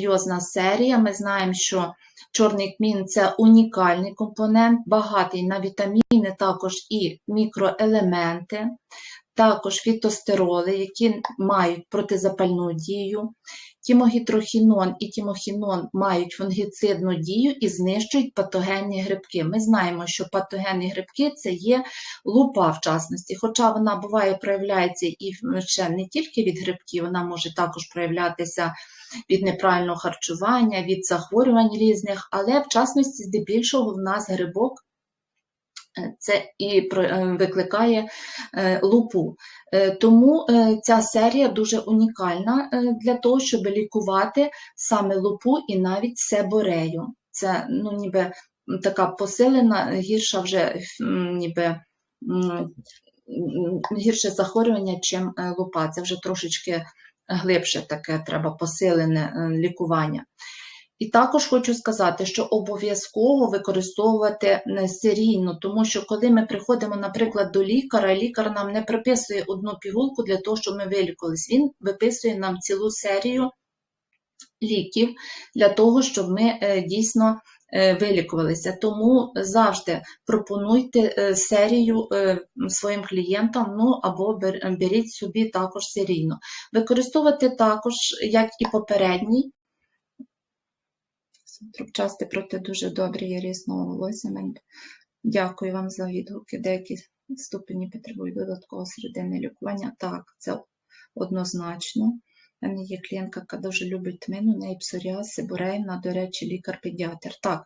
серйозна серія. Ми знаємо, що чорний кмін це унікальний компонент, багатий на вітаміни, також і мікроелементи, також фітостероли, які мають протизапальну дію. Тімогітрохінон і тімохінон мають фунгіцидну дію і знищують патогенні грибки. Ми знаємо, що патогенні грибки це є лупа в частності, хоча вона буває проявляється і ще не тільки від грибків, вона може також проявлятися від неправильного харчування, від захворювань різних, але в частності, здебільшого, в нас грибок це і е, викликає е, лупу. Е, Тому е, ця серія дуже унікальна е, для того, щоб лікувати саме лупу і навіть себорею. Це ну, ніби така посилена, гірша вже ніби гірше захворювання, чим е, лупа. Це вже трошечки глибше таке треба посилене е, лікування. І також хочу сказати, що обов'язково використовувати е, серійно, тому що коли ми приходимо, наприклад, до лікаря, лікар нам не приписує одну пігулку для того, щоб ми вилікувались. Він виписує нам цілу серію ліків для того, щоб ми е, дійсно е, вилікувалися. Тому завжди пропонуйте серію своїм клієнтам, ну або беріть собі також серійно. Використовувати також, як і попередній, трубчасти проти дуже добрі є різного волосся. Дякую вам за відгуки. Деякі ступені потребують додаткового середини лікування. Так, це однозначно. У мене є клієнтка, яка дуже любить тмину, у неї псоріаз, сибуреївна, до речі, лікар-педіатр. Так,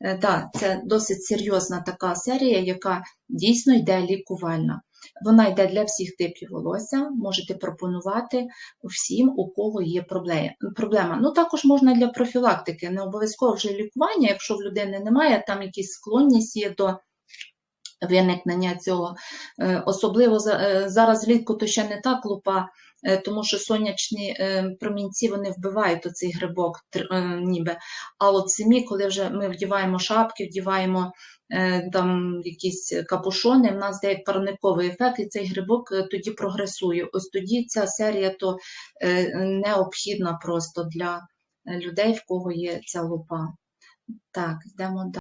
е, да, це досить серйозна така серія, яка дійсно йде лікувальна. Вона йде для всіх типів волосся, можете пропонувати всім, у кого є пробле- проблема. Ну, також можна для профілактики, не обов'язково вже лікування, якщо в людини немає, там якісь склонність є до виникнення цього. Е, Особливо е, зараз влітку то ще не так лупа, тому що сонячні е, промінці вони вбивають оцей грибок е, ніби. А от зимі, коли вже ми вдіваємо шапки, вдіваємо е, там якісь капушони, в нас дає парниковий ефект, і цей грибок е, тоді прогресує. Ось тоді ця серія то е, необхідна просто для е, людей, в кого є ця лупа. Так, йдемо далі.